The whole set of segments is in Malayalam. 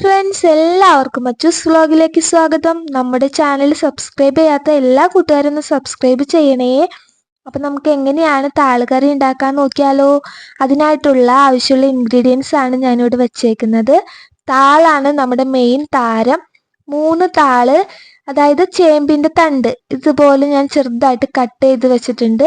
ഫ്രണ്ട്സ് എല്ലാവർക്കും അച്ചൂസ് വ്ലോഗിലേക്ക് സ്വാഗതം. നമ്മുടെ ചാനൽ സബ്സ്ക്രൈബ് ചെയ്യാത്ത എല്ലാ കൂട്ടുകാരും ഒന്ന് സബ്സ്ക്രൈബ് ചെയ്യണേ. അപ്പം നമുക്ക് എങ്ങനെയാണ് താളുകറി ഉണ്ടാക്കാൻ നോക്കിയാലോ? അതിനായിട്ടുള്ള ആവശ്യമുള്ള ഇൻഗ്രീഡിയൻസ് ആണ് ഞാനിവിടെ വെച്ചേക്കുന്നത്. താളാണ് നമ്മുടെ മെയിൻ താരം. മൂന്ന് താൾ അതായത് ചേമ്പിന്റെ തണ്ട്. ഇതുപോലെ ഞാൻ ചെറുതായിട്ട് കട്ട് ചെയ്ത് വെച്ചിട്ടുണ്ട്.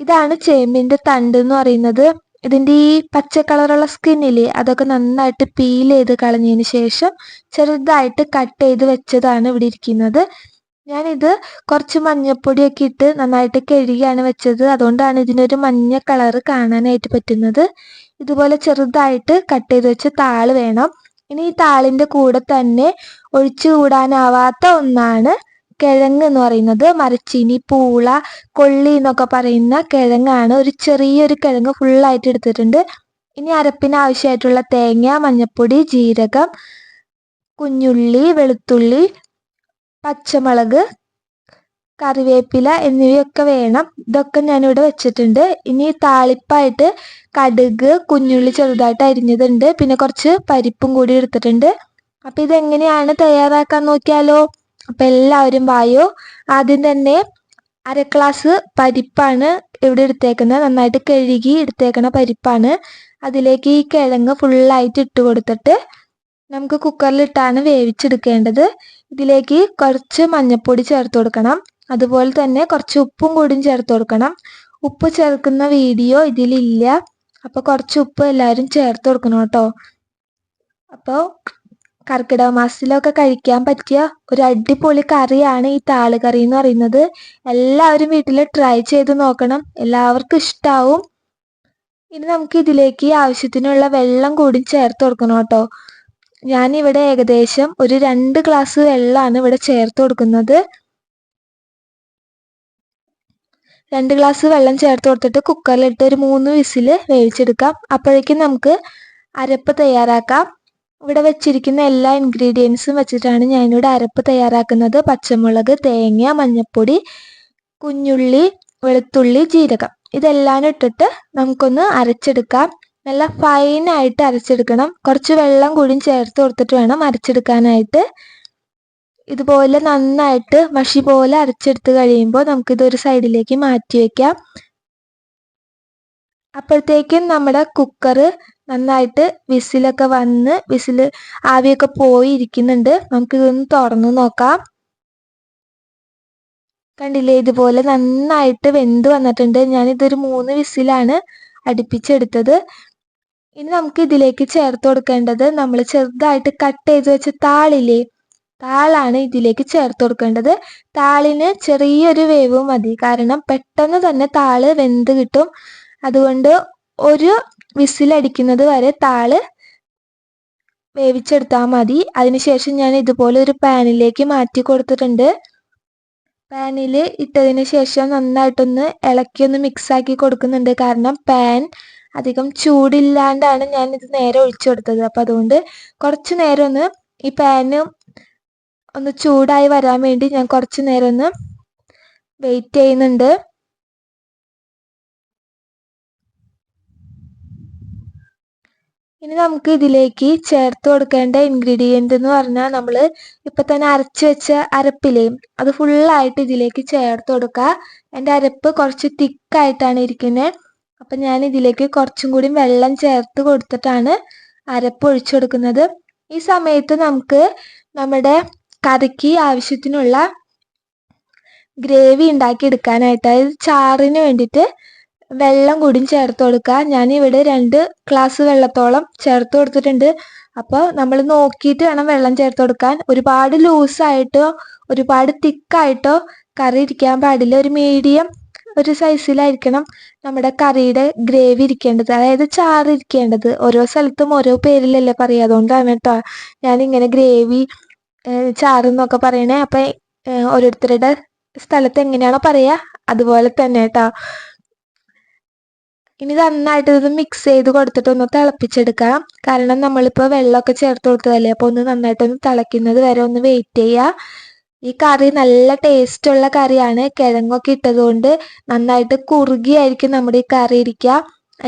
ഇതാണ് ചേമ്പിന്റെ തണ്ട് എന്ന് പറയുന്നത്. ഇതിന്റെ ഈ പച്ച കളറുള്ള സ്കിന്നില്ലേ അതൊക്കെ നന്നായിട്ട് പീൽ ചെയ്ത് കളഞ്ഞതിന് ശേഷം ചെറുതായിട്ട് കട്ട് ചെയ്ത് വെച്ചതാണ് ഇവിടെ ഇരിക്കുന്നത്. ഞാനിത് കുറച്ച് മഞ്ഞപ്പൊടിയൊക്കെ ഇട്ട് നന്നായിട്ട് കഴുകിയാണ് വെച്ചത്. അതുകൊണ്ടാണ് ഇതിനൊരു മഞ്ഞ കളറ് കാണാനായിട്ട് പറ്റുന്നത്. ഇതുപോലെ ചെറുതായിട്ട് കട്ട് ചെയ്ത് വെച്ച് താൾ വേണം. ഇനി ഈ താളിന്റെ കൂടെ തന്നെ ഒഴിച്ചു കൂടാനാവാത്ത ഒന്നാണ് കിഴങ്ങ് എന്ന് പറയുന്നത് മരച്ചീനി പൂള കൊള്ളി എന്നൊക്കെ പറയുന്ന കിഴങ്ങാണ്. ഒരു ചെറിയൊരു കിഴങ്ങ് ഫുള്ളായിട്ട് എടുത്തിട്ടുണ്ട്. ഇനി അരപ്പിന് ആവശ്യമായിട്ടുള്ള തേങ്ങ മഞ്ഞപ്പൊടി ജീരകം കുഞ്ഞുള്ളി വെളുത്തുള്ളി പച്ചമുളക് കറിവേപ്പില എന്നിവയൊക്കെ വേണം. ഇതൊക്കെ ഞാനിവിടെ വെച്ചിട്ടുണ്ട്. ഇനി താളിപ്പായിട്ട് കടുക് കുഞ്ഞുള്ളി ചെറുതായിട്ട് അരിഞ്ഞതുണ്ട്. പിന്നെ കുറച്ച് പരിപ്പും കൂടി എടുത്തിട്ടുണ്ട്. അപ്പം ഇതെങ്ങനെയാണ് തയ്യാറാക്കാൻ നോക്കിയാലോ? അപ്പം എല്ലാവരും വായോ. ആദ്യം തന്നെ അര ഗ്ലാസ് പരിപ്പാണ് ഇവിടെ എടുത്തേക്കുന്നത്. നന്നായിട്ട് കഴുകി എടുത്തേക്കണ പരിപ്പാണ്. അതിലേക്ക് ഈ കിഴങ്ങ് ഫുള്ളായിട്ട് ഇട്ട് കൊടുത്തിട്ട് നമുക്ക് കുക്കറിലിട്ടാണ് വേവിച്ചെടുക്കേണ്ടത്. ഇതിലേക്ക് കുറച്ച് മഞ്ഞൾപ്പൊടി ചേർത്ത് കൊടുക്കണം. അതുപോലെ തന്നെ കുറച്ച് ഉപ്പും കൂടിയും ചേർത്ത് കൊടുക്കണം. ഉപ്പ് ചേർക്കുന്ന വീഡിയോ ഇതിലില്ല. അപ്പോൾ കുറച്ച് ഉപ്പ് എല്ലാവരും ചേർത്ത് കൊടുക്കണം കേട്ടോ. അപ്പോൾ കർക്കിടക മാസത്തിലൊക്കെ കഴിക്കാൻ പറ്റിയ ഒരു അടിപൊളി കറിയാണ് ഈ താളുകറി എന്ന് പറയുന്നത്. എല്ലാവരും വീട്ടിൽ ട്രൈ ചെയ്ത് നോക്കണം. എല്ലാവർക്കും ഇഷ്ടാവും. ഇനി നമുക്ക് ഇതിലേക്ക് ആവശ്യത്തിനുള്ള വെള്ളം കൂടി ചേർത്ത് കൊടുക്കണം കേട്ടോ. ഞാനിവിടെ ഏകദേശം ഒരു രണ്ട് ഗ്ലാസ് വെള്ളമാണ് ഇവിടെ ചേർത്ത് കൊടുക്കുന്നത്. രണ്ട് ഗ്ലാസ് വെള്ളം ചേർത്ത് കൊടുത്തിട്ട് കുക്കറിലിട്ട് ഒരു മൂന്ന് വിസിൽ വേവിച്ചെടുക്കാം. അപ്പോഴേക്കും നമുക്ക് അരപ്പ് തയ്യാറാക്കാം. ഇവിടെ വെച്ചിരിക്കുന്ന എല്ലാ ഇൻഗ്രീഡിയൻസും വെച്ചിട്ടാണ് ഞാനിവിടെ അരപ്പ് തയ്യാറാക്കുന്നത്. പച്ചമുളക് തേങ്ങ മഞ്ഞൾപ്പൊടി കുഞ്ഞുള്ളി വെളുത്തുള്ളി ജീരകം. ഇതെല്ലാം ഇട്ടിട്ട് നമുക്കൊന്ന് അരച്ചെടുക്കാം. നല്ല ഫൈനായിട്ട് അരച്ചെടുക്കണം. കുറച്ച് വെള്ളം കൂടിയും ചേർത്ത് കൊടുത്തിട്ട് വേണം അരച്ചെടുക്കാനായിട്ട്. ഇതുപോലെ നന്നായിട്ട് മഷി പോലെ അരച്ചെടുത്ത് കഴിയുമ്പോൾ നമുക്കിതൊരു സൈഡിലേക്ക് മാറ്റി വയ്ക്കാം അപ്പോഴത്തേക്കും നമ്മുടെ കുക്കർ നന്നായിട്ട് വിസിലൊക്കെ വന്ന് വിസിൽ ആവിയൊക്കെ പോയി ഇരിക്കുന്നുണ്ട്. നമുക്കിതൊന്ന് തുറന്നു നോക്കാം. കണ്ടില്ലേ? ഇതുപോലെ നന്നായിട്ട് വെന്ത് വന്നിട്ടുണ്ട്. ഞാനിതൊരു മൂന്ന് വിസിലാണ് അടുപ്പിച്ചെടുത്തത്. ഇനി നമുക്ക് ഇതിലേക്ക് ചേർത്ത് കൊടുക്കേണ്ടത് നമ്മൾ ചെറുതായിട്ട് കട്ട് ചെയ്ത് വെച്ച താളില്ലേ? താളാണ് ഇതിലേക്ക് ചേർത്ത് കൊടുക്കേണ്ടത്. താളിന് ചെറിയൊരു വേവ് മതി. കാരണം പെട്ടെന്ന് തന്നെ താൾ വെന്ത് കിട്ടും. അതുകൊണ്ട് ഒരു വിസിലടിക്കുന്നത് വരെ താൾ വേവിച്ചെടുത്താൽ മതി. അതിനുശേഷം ഞാൻ ഇതുപോലെ ഒരു പാനിലേക്ക് മാറ്റി കൊടുത്തിട്ടുണ്ട്. പാനിൽ ഇട്ടതിന് ശേഷം നന്നായിട്ടൊന്ന് ഇളക്കി ഒന്ന് മിക്സ് ആക്കി കൊടുക്കുന്നുണ്ട്. കാരണം പാൻ അധികം ചൂടില്ലാണ്ടാണ് ഞാൻ ഇത് നേരെ ഒഴിച്ചു കൊടുത്തത്. അപ്പം അതുകൊണ്ട് കുറച്ച് നേരം ഒന്ന് ഈ പാന് ഒന്ന് ചൂടായി വരാൻ വേണ്ടി ഞാൻ കുറച്ച് നേരം ഒന്ന് വെയിറ്റ് ചെയ്യുന്നുണ്ട്. ഇനി നമുക്ക് ഇതിലേക്ക് ചേർത്ത് കൊടുക്കേണ്ട ഇൻഗ്രീഡിയന്റ് എന്ന് പറഞ്ഞാൽ നമ്മൾ ഇപ്പം തന്നെ അരച്ച് വെച്ച അരപ്പില്ലേ അത് ഫുള്ളായിട്ട് ഇതിലേക്ക് ചേർത്ത് കൊടുക്കുക എന്റെ അരപ്പ് കുറച്ച് തിക്കായിട്ടാണ് ഇരിക്കുന്നത് അപ്പം ഞാൻ ഇതിലേക്ക് കുറച്ചും കൂടി വെള്ളം ചേർത്ത് കൊടുത്തിട്ടാണ് അരപ്പ് ഒഴിച്ചു കൊടുക്കുന്നത്. ഈ സമയത്ത് നമുക്ക് നമ്മുടെ കറിക്ക് ആവശ്യത്തിനുള്ള ഗ്രേവി ഉണ്ടാക്കി എടുക്കാനായിട്ട് അതായത് ചാറിന് വേണ്ടിയിട്ട് വെള്ളം കൂടിയും ചേർത്ത് കൊടുക്കുക. ഞാനിവിടെ രണ്ട് ഗ്ലാസ് വെള്ളത്തോളം ചേർത്ത് കൊടുത്തിട്ടുണ്ട്. അപ്പോൾ നമ്മൾ നോക്കിയിട്ട് വേണം വെള്ളം ചേർത്ത് കൊടുക്കാൻ. ഒരുപാട് ലൂസായിട്ടോ ഒരുപാട് തിക്കായിട്ടോ കറി ഇരിക്കാൻ പാടില്ല. ഒരു മീഡിയം ഒരു സൈസിലായിരിക്കണം നമ്മുടെ കറിയുടെ ഗ്രേവി ഇരിക്കേണ്ടത്. അതായത് ചാറ് ഇരിക്കേണ്ടത്. ഓരോ സ്ഥലത്തും ഓരോ പേരിലല്ലേ പറയുക. അതുകൊണ്ടാണ് കേട്ടോ ഞാനിങ്ങനെ ഗ്രേവി ചാറ് എന്നൊക്കെ പറയണേ. അപ്പം ഓരോരുത്തരുടെ സ്ഥലത്ത് എങ്ങനെയാണോ പറയുക. അതുപോലെ തന്നെ കേട്ടോ. ഇനി നന്നായിട്ട് ഇത് മിക്സ് ചെയ്ത് കൊടുത്തിട്ട് ഒന്ന് തിളപ്പിച്ചെടുക്കാം. കാരണം നമ്മളിപ്പോൾ വെള്ളമൊക്കെ ചേർത്ത് കൊടുത്തതല്ലേ? അപ്പോൾ ഒന്ന് നന്നായിട്ടൊന്ന് തിളയ്ക്കുന്നത് വരെ ഒന്ന് വെയിറ്റ് ചെയ്യുക ഈ കറി നല്ല ടേസ്റ്റ് ഉള്ള കറിയാണ്. കിഴങ്ങൊക്കെ ഇട്ടതുകൊണ്ട് നന്നായിട്ട് കുറുകിയായിരിക്കും നമ്മുടെ ഈ കറി ഇരിക്കുക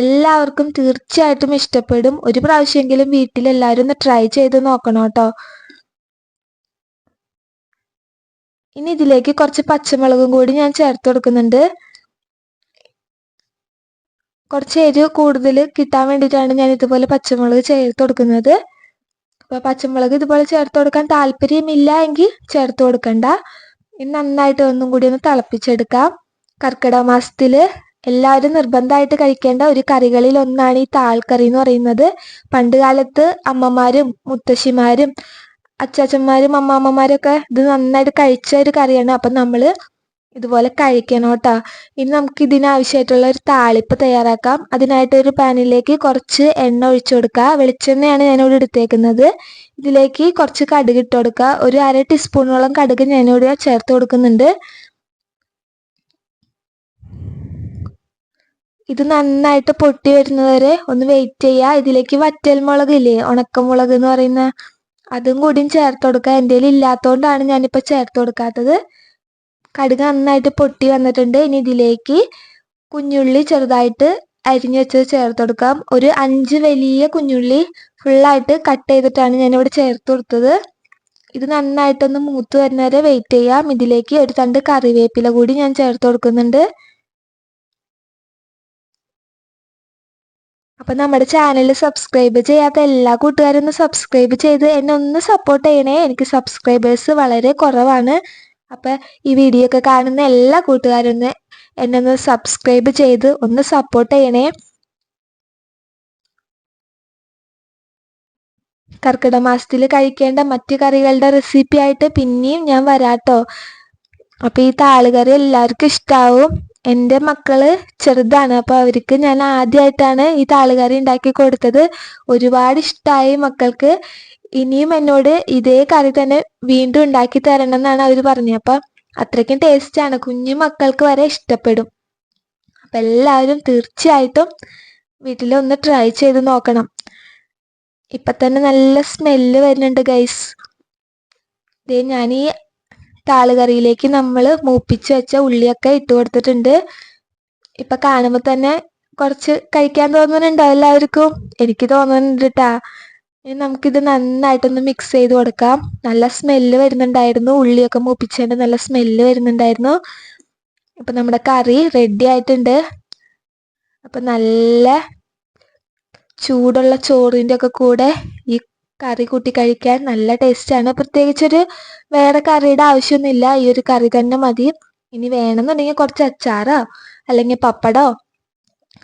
എല്ലാവർക്കും തീർച്ചയായിട്ടും ഇഷ്ടപ്പെടും. ഒരു പ്രാവശ്യമെങ്കിലും വീട്ടിൽ എല്ലാവരും ഒന്ന് ട്രൈ ചെയ്ത് നോക്കണം കേട്ടോ. ഇനി ഇതിലേക്ക് കുറച്ച് പച്ചമുളകും കൂടി ഞാൻ ചേർത്ത് കൊടുക്കുന്നുണ്ട്. കുറച്ച് എരിവ് കൂടുതൽ കിട്ടാൻ വേണ്ടിയിട്ടാണ് ഞാൻ ഇതുപോലെ പച്ചമുളക് ചേർത്ത് കൊടുക്കുന്നത്. അപ്പോൾ പച്ചമുളക് ഇതുപോലെ ചേർത്ത് കൊടുക്കാൻ താല്പര്യമില്ല എങ്കിൽ ചേർത്ത് കൊടുക്കണ്ട. നന്നായിട്ട് ഒന്നും കൂടി ഒന്ന് തിളപ്പിച്ചെടുക്കാം. കർക്കിടക മാസത്തിൽ എല്ലാവരും നിർബന്ധമായിട്ട് കഴിക്കേണ്ട ഒരു കറികളിൽ ഒന്നാണ് ഈ താൾക്കറി എന്ന് പറയുന്നത്. പണ്ട് കാലത്ത് അമ്മമാരും മുത്തശ്ശിമാരും അച്ചാച്ചന്മാരും അമ്മാമ്മമാരും ഒക്കെ ഇത് നന്നായിട്ട് കഴിച്ച ഒരു കറിയാണ്. അപ്പം നമ്മൾ ഇതുപോലെ കഴിക്കണം കേട്ടോ. ഇനി നമുക്ക് ഇതിനാവശ്യമായിട്ടുള്ള ഒരു താളിപ്പ് തയ്യാറാക്കാം. അതിനായിട്ട് ഒരു പാനിലേക്ക് കുറച്ച് എണ്ണ ഒഴിച്ചു കൊടുക്കുക. വെളിച്ചെണ്ണയാണ് ഞാനിവിടെ എടുത്തേക്കുന്നത്. ഇതിലേക്ക് കുറച്ച് കടുക് ഇട്ട് കൊടുക്കുക. ഒരു അര ടീസ്പൂണോളം കടുക് ഞാനിവിടെ ചേർത്ത് കൊടുക്കുന്നുണ്ട്. ഇത് നന്നായിട്ട് പൊട്ടി വരുന്നവരെ ഒന്ന് വെയിറ്റ് ചെയ്യുക. ഇതിലേക്ക് വറ്റൽമുളക് ഇല്ലേ ഉണക്കമുളക് എന്ന് പറയുന്ന അതും കൂടിയും ചേർത്ത് കൊടുക്കുക. എന്റെ ഇല്ലാത്തതുകൊണ്ടാണ് ഞാനിപ്പോൾ ചേർത്ത് കൊടുക്കാത്തത്. കടുക് നന്നായിട്ട് പൊട്ടി വന്നിട്ടുണ്ട്. ഇനി ഇതിലേക്ക് കുഞ്ഞുള്ളി ചെറുതായിട്ട് അരിഞ്ഞു വെച്ചത് ചേർത്ത് കൊടുക്കാം. ഒരു അഞ്ച് വലിയ കുഞ്ഞുള്ളി ഫുള്ളായിട്ട് കട്ട് ചെയ്തിട്ടാണ് ഞാനിവിടെ ചേർത്ത് കൊടുത്തത്. ഇത് നന്നായിട്ടൊന്ന് മൂത്ത് വരുന്നവരെ വെയിറ്റ് ചെയ്യാം. ഇതിലേക്ക് ഒരു തണ്ട് കറിവേപ്പില കൂടി ഞാൻ ചേർത്ത് കൊടുക്കുന്നുണ്ട്. അപ്പൊ നമ്മുടെ ചാനൽ സബ്സ്ക്രൈബ് ചെയ്യാത്ത എല്ലാ കൂട്ടുകാരും ഒന്ന് സബ്സ്ക്രൈബ് ചെയ്ത് എന്നെ ഒന്ന് സപ്പോർട്ട് ചെയ്യണേ. എനിക്ക് സബ്സ്ക്രൈബേഴ്സ് വളരെ കുറവാണ്. അപ്പൊ ഈ വീഡിയോ ഒക്കെ കാണുന്ന എല്ലാ കൂട്ടുകാരും ഒന്ന് എന്നെ ഒന്ന് സബ്സ്ക്രൈബ് ചെയ്ത് ഒന്ന് സപ്പോർട്ട് ചെയ്യണേ. കർക്കിടക മാസത്തിൽ കഴിക്കേണ്ട മറ്റു കറികളുടെ റെസിപ്പി ആയിട്ട് പിന്നെയും ഞാൻ വരാട്ടോ. അപ്പൊ ഈ താളുകറി എല്ലാവർക്കും ഇഷ്ടാവും. എന്റെ മക്കൾ ചെറുതാണ് അപ്പോൾ അവർക്ക് ഞാൻ ആദ്യമായിട്ടാണ് ഈ താളുകറി ഉണ്ടാക്കി കൊടുത്തത്. ഒരുപാട് ഇഷ്ടമായി മക്കൾക്ക്. ഇനിയും എന്നോട് ഇതേ കറി തന്നെ വീണ്ടും ഉണ്ടാക്കി തരണം എന്നാണ് അവർ പറഞ്ഞത്. അപ്പം അത്രയ്ക്കും ആണ്. കുഞ്ഞു മക്കൾക്ക് വരെ ഇഷ്ടപ്പെടും. അപ്പം എല്ലാവരും തീർച്ചയായിട്ടും വീട്ടിലൊന്ന് ട്രൈ ചെയ്ത് നോക്കണം. ഇപ്പൊ തന്നെ നല്ല സ്മെല്ല് വരുന്നുണ്ട് ഗൈസ് ഇതേ ഞാൻ ഈ താളുകറിയിലേക്ക് നമ്മൾ മൂപ്പിച്ച് വെച്ച ഉള്ളിയൊക്കെ ഇട്ട് കൊടുത്തിട്ടുണ്ട്. ഇപ്പൊ കാണുമ്പോൾ തന്നെ കുറച്ച് കഴിക്കാൻ തോന്നുന്നുണ്ടോ എല്ലാവർക്കും? എനിക്ക് തോന്നുന്നുണ്ട് കേട്ടാ ഇനി നമുക്കിത് നന്നായിട്ടൊന്ന് മിക്സ് ചെയ്ത് കൊടുക്കാം. നല്ല സ്മെല്ല് വരുന്നുണ്ടായിരുന്നു. ഉള്ളിയൊക്കെ മൂപ്പിച്ചതിന്റെ നല്ല സ്മെല്ല് വരുന്നുണ്ടായിരുന്നു. അപ്പം നമ്മുടെ കറി റെഡി ആയിട്ടുണ്ട്. അപ്പൊ നല്ല ചൂടുള്ള ചോറിന്റെ ഒക്കെ കൂടെ ഈ കറി കൂട്ടി കഴിക്കാൻ നല്ല ടേസ്റ്റാണ് പ്രത്യേകിച്ചൊരു വേറെ കറിയുടെ ആവശ്യമൊന്നുമില്ല. ഈ ഒരു കറി തന്നെ മതി. ഇനി വേണമെന്നുണ്ടെങ്കിൽ കുറച്ച് അച്ചാറോ അല്ലെങ്കിൽ പപ്പടോ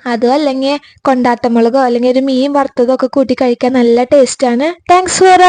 അതോ അല്ലെങ്കിൽ കൊണ്ടാട്ടമുളകോ അല്ലെങ്കിൽ ഒരു മീൻ വറുത്തതോ ഒക്കെ കൂട്ടി കഴിക്കാൻ നല്ല ടേസ്റ്റാണ് താങ്ക്സ് ഫോർ